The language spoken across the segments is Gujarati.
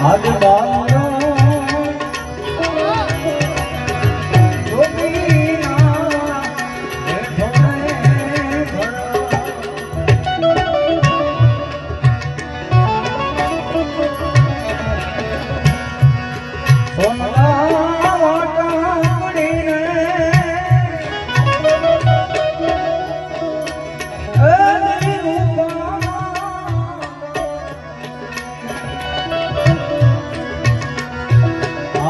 આજ બાલ્યો જોગીના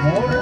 Mora